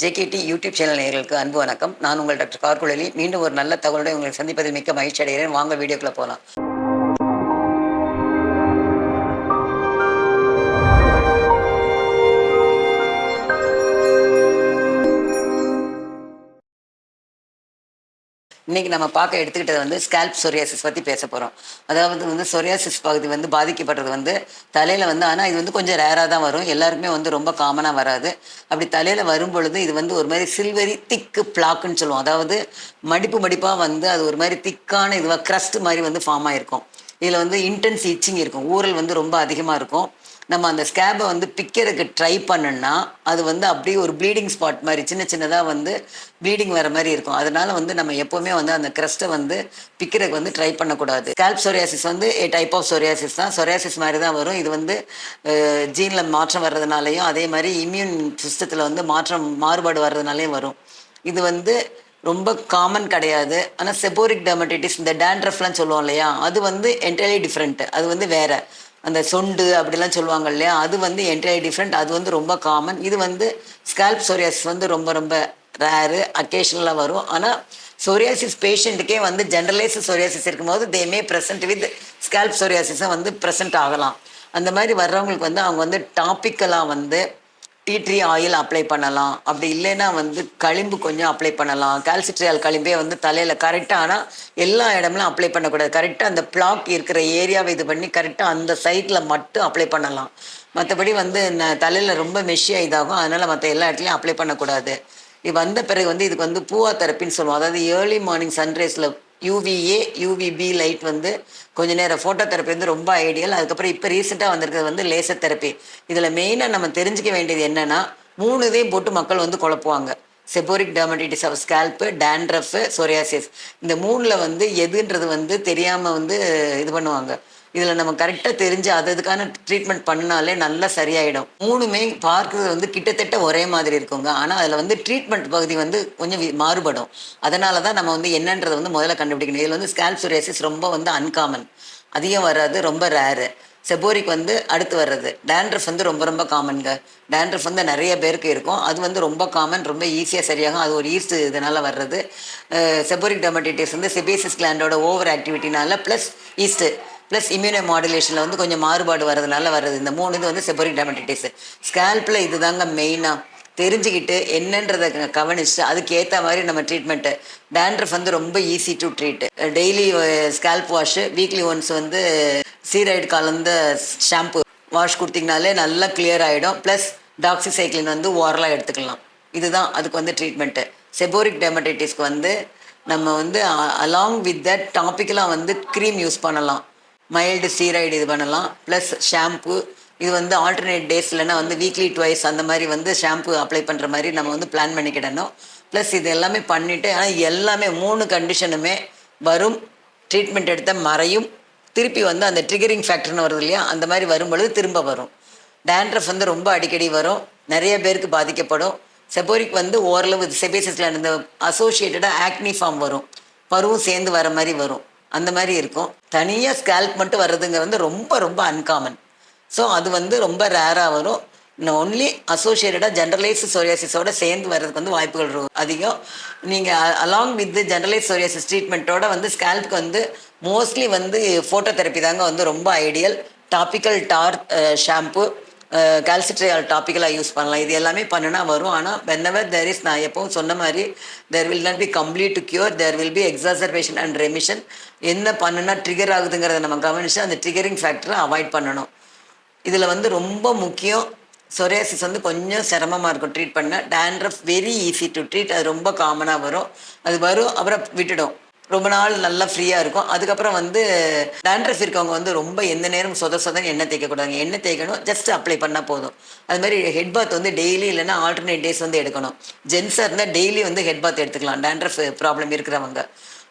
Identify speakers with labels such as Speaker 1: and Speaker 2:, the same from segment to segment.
Speaker 1: JKD YouTube channel நேர்களுக்கு அன்பு வணக்கம். நான் உங்கள் டாக்டர் கார்குழலி. மீண்டும் ஒரு நல்ல தகவலுடன் உங்களை சந்திப்பதில் மிக்க மகிழ்ச்சி அடைகிறேன். வாங்க வீடியோக்குள்ள போகலாம் இன்னைக்கு நம்ம பார்க்க எடுத்துக்கிட்டது வந்து ஸ்கேல்ப் சொரியாசிஸ் பற்றி பேச போகிறோம் அதாவது வந்து சொரியாசிஸ் பகுதி வந்து பாதிக்கப்படுறது வந்து தலையில் வந்து ஆனால் இது வந்து கொஞ்சம் ரேராக தான் வரும். எல்லாருக்குமே வந்து ரொம்ப காமனாக வராது. அப்படி தலையில் வரும் பொழுது இது வந்து ஒரு மாதிரி சில்வரி திக்கு பிளாக்குன்னு சொல்லுவோம். அதாவது மடிப்பு மடிப்பாக வந்து அது ஒரு மாதிரி திக்கான இதுவாக க்ரஸ்ட் மாதிரி வந்து ஃபார்ம் ஆயிருக்கும். இதில் வந்து இன்டென்ஸ் இச்சிங் இருக்கும். ஊரல் வந்து ரொம்ப அதிகமாக இருக்கும். நம்ம அந்த ஸ்கேபை வந்து பிக்கிறதுக்கு ட்ரை பண்ணோம்னா அது வந்து அப்படியே ஒரு ப்ளீடிங் ஸ்பாட் மாதிரி சின்ன சின்னதாக வந்து ப்ளீடிங் வர மாதிரி இருக்கும். அதனால வந்து நம்ம எப்போவுமே வந்து அந்த க்ரஸ்ட்டை வந்து பிக்கிறதுக்கு வந்து ட்ரை பண்ணக்கூடாது. ஸ்கேல்ப் சொரியாசிஸ் வந்து ஏ டைப் ஆஃப் சொரியாசிஸ் தான். சொரியாசிஸ் மாதிரி தான் வரும். இது வந்து ஜீனில் மாற்றம் வர்றதுனாலையும் அதே மாதிரி இம்யூன் சிஸ்டத்தில் வந்து மாற்றம் மாறுபாடு வர்றதுனாலையும் வரும். இது வந்து ரொம்ப காமன் கிடையாது. ஆனால் செபோரிக் டெர்மடைட்டிஸ் இந்த டேண்ட்ரஃப்லாம் சொல்லுவோம் இல்லையா? அது வந்து என்டையர்லி டிஃப்ரெண்ட் அது வந்து வேற. அந்த சொண்டு அப்படிலாம் சொல்லுவாங்க இல்லையா? அது வந்து என்டையர்லி டிஃப்ரெண்ட் அது வந்து ரொம்ப காமன் இது வந்து ஸ்கேல்ப் சோரியாசிஸ் வந்து ரொம்ப ரொம்ப ரேரு அக்கேஷனலாக வரும். ஆனால் சோரியாசிஸ் பேஷண்ட்டுக்கே வந்து ஜென்ரலைஸ் சோரியாசிஸ் இருக்கும்போது they may present with scalp சொரியாசிஸை வந்து ப்ரெசென்ட் ஆகலாம். அந்த மாதிரி வர்றவங்களுக்கு வந்து அவங்க வந்து டாப்பிக்கலாக வந்து டீ ட்ரீ ஆயில் அப்ளை பண்ணலாம். அப்படி இல்லைன்னா வந்து களிம்பு கொஞ்சம் அப்ளை பண்ணலாம். கால்சிட்ரியால் களிம்பே வந்து தலையில் கரெக்டாக ஆனால் எல்லா இடம்லாம் அப்ளை பண்ணக்கூடாது. கரெக்டாக அந்த பிளாக் இருக்கிற ஏரியாவை இது பண்ணி கரெக்டாக அந்த சைட்டில் மட்டும் அப்ளை பண்ணலாம். மற்றபடி வந்து தலையில் ரொம்ப மெஷியாக இதாகும். அதனால் மற்ற எல்லா இடத்துலையும் அப்ளை பண்ணக்கூடாது. இது வந்த பிறகு வந்து இதுக்கு வந்து பூவா தெரப்பின்னு சொல்லுவோம். அதாவது ஏர்லி மார்னிங் சன்ரைஸில் யூவிஏ யூவிபி லைட் வந்து கொஞ்ச நேரம் ஃபோட்டோ தெரப்பி வந்து ரொம்ப ஐடியல் அதுக்கப்புறம் இப்போ ரீசெண்டாக வந்திருக்கிறது வந்து லேசர் தெரப்பி இதில் மெயினாக நம்ம தெரிஞ்சுக்க வேண்டியது என்னென்னா மூணு இதையும் போட்டு மக்கள் வந்து குழப்புவாங்க. Seborrheic dermatitis of scalp dandruff psoriasis இந்த மூணில் வந்து எதுன்றது வந்து தெரியாமல் வந்து இது பண்ணுவாங்க. இதில் நம்ம கரெக்டாக தெரிஞ்சு அது அதுக்கான ட்ரீட்மெண்ட் பண்ணாலே நல்லா சரியாயிடும். மூணுமே பார்க்குறது வந்து கிட்டத்தட்ட ஒரே மாதிரி இருக்குங்க. ஆனால் அதில் வந்து ட்ரீட்மெண்ட் பகுதி வந்து கொஞ்சம் மாறுபடும். அதனால தான் நம்ம வந்து என்னன்றதை வந்து முதல்ல கண்டுபிடிக்கணும். இதில் வந்து ஸ்கேல்ப் ரொம்ப வந்து அன்காமன் அதிகம் வராது ரொம்ப ரேரு செபோரிக் வந்து அடுத்து வர்றது. டேண்ட்ரஃப் வந்து ரொம்ப ரொம்ப காமன்ங்க டேண்ட்ரஃப் வந்து நிறைய பேருக்கு இருக்கும். அது வந்து ரொம்ப காமன் ரொம்ப ஈஸியாக சரியாகும். அது ஒரு ஈஸ்ட் இதனால் வர்றது. செபோரிக் டெமட்டிட்டிஸ் வந்து செபேசிஸ் கிளாண்டோட ஓவர் ஆக்டிவிட்டினால ப்ளஸ் ஈஸ்ட்டு ப்ளஸ் இம்யூனோ மாடுலேஷனில் வந்து கொஞ்சம் மாறுபாடு வர்றதுனால வர்றது. இந்த மூணு இது வந்து செபோரிக் டெர்மடைட்டிஸ் ஸ்கேல்பில் இதுதாங்க மெயினாக தெரிஞ்சுக்கிட்டு என்னன்றதை கவனிச்சு அதுக்கேற்ற மாதிரி நம்ம ட்ரீட்மெண்ட்டு டேண்ட்ரஃப் வந்து ரொம்ப easy to treat daily scalp wash weekly once வந்து சீரைடு கலந்த ஷாம்பு வாஷ் கொடுத்தீங்கனாலே நல்லா கிளியர் ஆகிடும் ப்ளஸ் டாக்ஸிசைக்ளின் வந்து ஓரலாக எடுத்துக்கலாம். இதுதான் அதுக்கு வந்து ட்ரீட்மெண்ட்டு செபோரிக் டெமடைட்டிஸ்க்கு வந்து நம்ம வந்து அலாங் வித் தட் டாப்பிக்கெலாம் வந்து க்ரீம் யூஸ் பண்ணலாம். மைல்டு ஸ்டீராய்டு இது பண்ணலாம். ப்ளஸ் ஷாம்பு இது வந்து ஆல்டர்னேட் டேஸ் இல்லைனா வந்து வீக்லி ட்வைஸ் அந்த மாதிரி வந்து ஷாம்பு அப்ளை பண்ணுற மாதிரி நம்ம வந்து பிளான் பண்ணிக்கிடணும். ப்ளஸ் இது எல்லாமே பண்ணிவிட்டு ஆனால் எல்லாமே மூணு கண்டிஷனுமே வரும். ட்ரீட்மெண்ட் எடுத்த மறையும். திருப்பி வந்து அந்த ட்ரிகரிங் ஃபேக்டர்னு வருது இல்லையா அந்த மாதிரி வரும் பொழுது திரும்ப வரும். டேண்ட்ரஃப் வந்து ரொம்ப அடிக்கடி வரும். நிறைய பேருக்கு பாதிக்கப்படும். செபோரிக் வந்து ஓரளவு செபேசிஸில் இந்த அசோசியேட்டடாக ஆக்னி ஃபார்ம் வரும். பருவும் சேர்ந்து வர மாதிரி வரும். அந்த மாதிரி இருக்கும். தனியாக ஸ்கேல்ப் மட்டும் வர்றதுங்க வந்து ரொம்ப ரொம்ப அன்காமன் ஸோ அது வந்து ரொம்ப ரேராக வரும். இன்னும் ஒன்லி அசோசியேட்டடாக ஜென்ரலைஸ் சோரியாசிஸோட சேர்ந்து வர்றதுக்கு வந்து வாய்ப்புகள் இருக்கும் அதிகம். நீங்கள் அலாங் வித் ஜென்ரலைஸ் சோரியாசிஸ் ட்ரீட்மெண்ட்டோட வந்து ஸ்கேல்ப்க்கு வந்து மோஸ்ட்லி வந்து ஃபோட்டோ தெரப்பி தாங்க வந்து ரொம்ப ideal topical tar shampoo calcitriol டாப்பிக்கலாக use பண்ணலாம். இது எல்லாமே பண்ணுனா வரும். ஆனால் வென்னவர் தேர் இஸ் நான் எப்பவும் சொன்ன மாதிரி there will not be complete to cure there will be exacerbation and remission என்ன பண்ணுனா ட்ரிகர் ஆகுதுங்கிறத நம்ம கவனிச்சு அந்த ட்ரிகரிங் ஃபேக்டரை அவாய்ட் பண்ணணும். இதில் வந்து ரொம்ப முக்கியம் சொரியாசிஸ் வந்து கொஞ்சம் சிரமமாக இருக்கும். ட்ரீட் பண்ண dandruff very easy to treat அது ரொம்ப காமனாக வரும். அது வரும் அப்புறம் விட்டுடும். ரொம்ப நாள் நல்லா ஃப்ரீயாக இருக்கும். அதுக்கப்புறம் வந்து டேண்ட்ரஃப் இருக்கவங்க வந்து ரொம்ப எந்த நேரம் சொத சொதன்னு எண்ணெய் தேய்க்கக்கூடாது எண்ணெய் தேய்க்கணும் ஜஸ்ட் அப்ளை பண்ணால் போதும். அது மாதிரி ஹெட் பாத் வந்து டெய்லி இல்லைன்னா ஆல்டர்னேட் டேஸ் வந்து எடுக்கணும். ஜென்ஸாக இருந்தால் டெய்லி வந்து ஹெட் பாத் எடுத்துக்கலாம். டேண்ட்ரஃப் ப்ராப்ளம் இருக்கிறவங்க.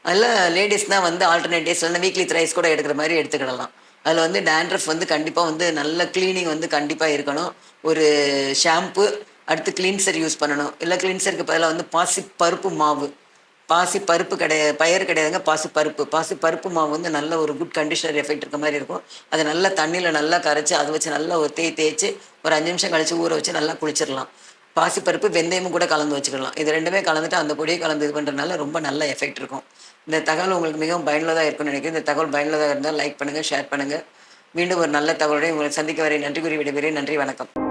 Speaker 1: அதில் லேடிஸ்னால் வந்து ஆல்டர்னேட் டேஸ் வந்து வீக்லி த்ரைஸ் கூட எடுக்கிற மாதிரி எடுத்துக்கிடலாம். அதில் வந்து டேண்ட்ரஃப் வந்து கண்டிப்பாக வந்து நல்ல க்ளீனிங் வந்து கண்டிப்பாக இருக்கணும். ஒரு ஷாம்பு அடுத்து கிளீன்சர் யூஸ் பண்ணணும். இல்லை கிளீன்சருக்கு பதிலாக வந்து பாசி பருப்பு மாவு. பாசி பருப்பு கிடையாது பயிர் கிடையாதுங்க பாசி பருப்பு. பாசி பருப்பு மாவு வந்து நல்ல ஒரு குட் கண்டிஷனர் எஃபெக்ட் இருக்க மாதிரி இருக்கும். அதை நல்லா தண்ணியில் நல்லா கரைச்சி அதை வச்சு நல்லா ஒரு தேய் தேய்ச்சி ஒரு அஞ்சு நிமிஷம் கழிச்சு ஊற வச்சு நல்லா குளிச்சிடலாம். பாசிப்பருப்பு வெந்தயமும் கூட கலந்து வச்சுக்கலாம். இது ரெண்டுமே கலந்துட்டு அந்த பொடியை கலந்து இது பண்ணுறதுனால ரொம்ப நல்ல எஃபெக்ட் இருக்கும். இந்த தகவல் உங்களுக்கு மிகவும் பயனுள்ளதாக இருக்கும்னு நினைக்கிறேன். இந்த தகவல் பயனுள்ளதாக இருந்தால் லைக் பண்ணுங்கள் ஷேர் பண்ணுங்கள் மீண்டும் ஒரு நல்ல தகவலோடு உங்களை சந்திக்க வரை நன்றி கூறி விடைபெறேன் நன்றி வணக்கம்.